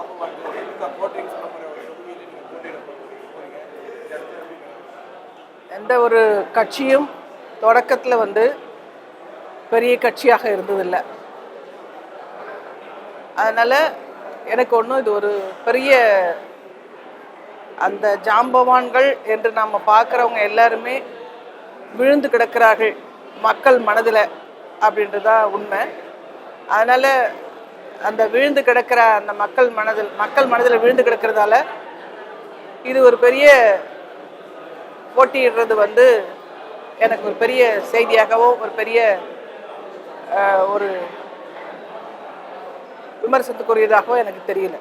ஒரு தொகுதியில் நீங்கள் போட்டியிட எந்த ஒரு கட்சியும் தொடக்கத்தில் வந்து பெரிய கட்சியாக இருந்ததில்லை. அதனால் எனக்கு ஒன்றும் இது ஒரு பெரிய அந்த ஜாம்பவான்கள் என்று நாம் பார்க்குறவங்க எல்லாருமே விழுந்து கிடக்கிறார்கள் மக்கள் மனதில் அப்படின்றது தான் உண்மை. அதனால் அந்த விழுந்து கிடக்கிற அந்த மக்கள் மனதில் மக்கள் மனதில் விழுந்து கிடக்கிறதால இது ஒரு பெரிய போட்டியிடுறது வந்து எனக்கு ஒரு பெரிய செய்தியாகவோ ஒரு பெரிய ஒரு விமர்சனத்துக்குரியதாகவோ எனக்கு தெரியல.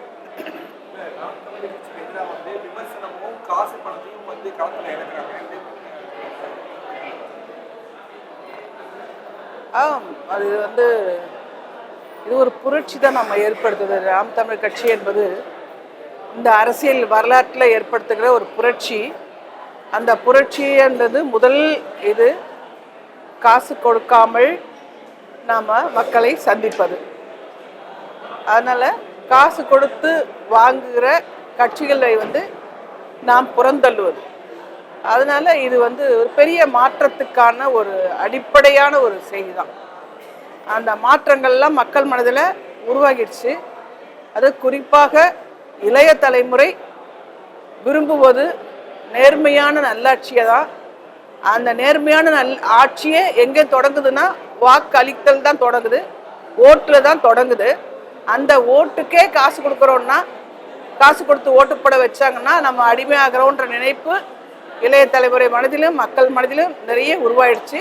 ஆம் அது வந்து இது ஒரு புரட்சி தான் நம்ம ஏற்படுத்துது ராம் தமிழ் கட்சி என்பது இந்த அரசியல் வரலாற்றில் ஏற்படுத்துகிற ஒரு புரட்சி. அந்த புரட்சின்றது முதல் இது காசு கொடுக்காமல் நாம் மக்களை சந்திப்பது. அதனால் காசு கொடுத்து வாங்குகிற கட்சிகளை வந்து நாம் புறந்தள்ளுவது. அதனால் இது வந்து ஒரு பெரிய மாற்றத்துக்கான ஒரு அடிப்படையான ஒரு செய்தி தான். அந்த மாற்றங்கள்லாம் மக்கள் மனதில் உருவாகிடுச்சு. அது குறிப்பாக இளைய தலைமுறை விரும்புவது நேர்மையான நல்லாட்சியை தான். அந்த நேர்மையான நல் ஆட்சியே எங்கே தொடங்குதுன்னா வாக்களித்தல் தான் தொடங்குது ஓட்டில் தான் தொடங்குது. அந்த ஓட்டுக்கே காசு கொடுக்குறோன்னா காசு கொடுத்து ஓட்டுப்பட வச்சாங்கன்னா நம்ம அடிமையாகிறோன்ற நினைப்பு இளைய தலைமுறை மனதிலும் மக்கள் மனதிலும் நிறைய உருவாயிடுச்சு.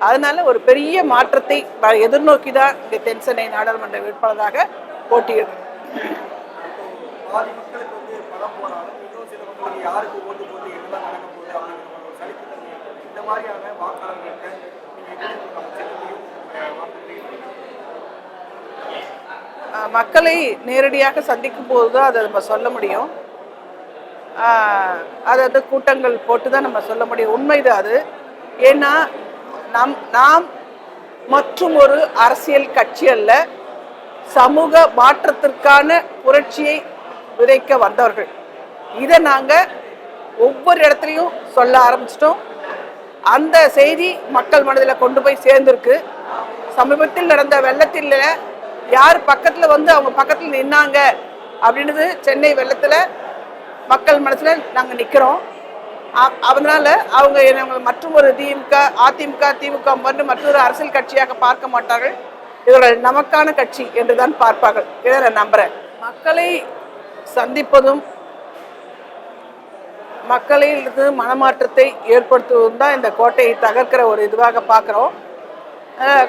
அதனால ஒரு பெரிய மாற்றத்தை எதிர்நோக்கி தான் இந்த தென்சென்னை நாடாளுமன்ற வேட்பாளராக போட்டியிடுறோம் மக்களை நேரடியாக சந்திக்கும் போது தான் அதை நம்ம சொல்ல முடியும். அதாவது கூட்டங்கள் போட்டு தான் நம்ம சொல்ல முடியும். உண்மை தான் அது. ஏன்னா நம் நாம் மற்றும் ஒரு அரசியல் கட்சி அல்ல சமூக மாற்றத்திற்கான புரட்சியை விதைக்க வந்தவர்கள். இதை நாங்கள் ஒவ்வொரு இடத்துலையும் சொல்ல ஆரம்பிச்சிட்டோம். அந்த செய்தி மக்கள் மனதில் கொண்டு போய் சேர்ந்துருக்கு. சமீபத்தில் நடந்த வெள்ளத்தில் யார் பக்கத்தில் வந்து அவங்க பக்கத்தில் நின்னாங்க அப்படின்றது சென்னை வெள்ளத்தில் மக்கள் மனசில் நாங்கள் நிற்கிறோம் அதனால அவங்க என்னை மற்றும் ஒரு திமுக அதிமுக திமுக என்று மற்றொரு அரசியல் கட்சியாக பார்க்க மாட்டார்கள். இவர்கள் நமக்கான கட்சி என்று தான் பார்ப்பார்கள். இதை நான் நம்புறேன். மக்களை சந்திப்பதும் மக்களிலிருந்து மனமாற்றத்தை ஏற்படுத்துவதும் தான் இந்த கோட்டையை தகர்க்கிற ஒரு இதுவாக பார்க்குறோம்.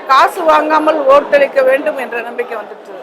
காசு வாங்காமல் ஓட்டளிக்க வேண்டும் என்ற நம்பிக்கை வந்துட்டு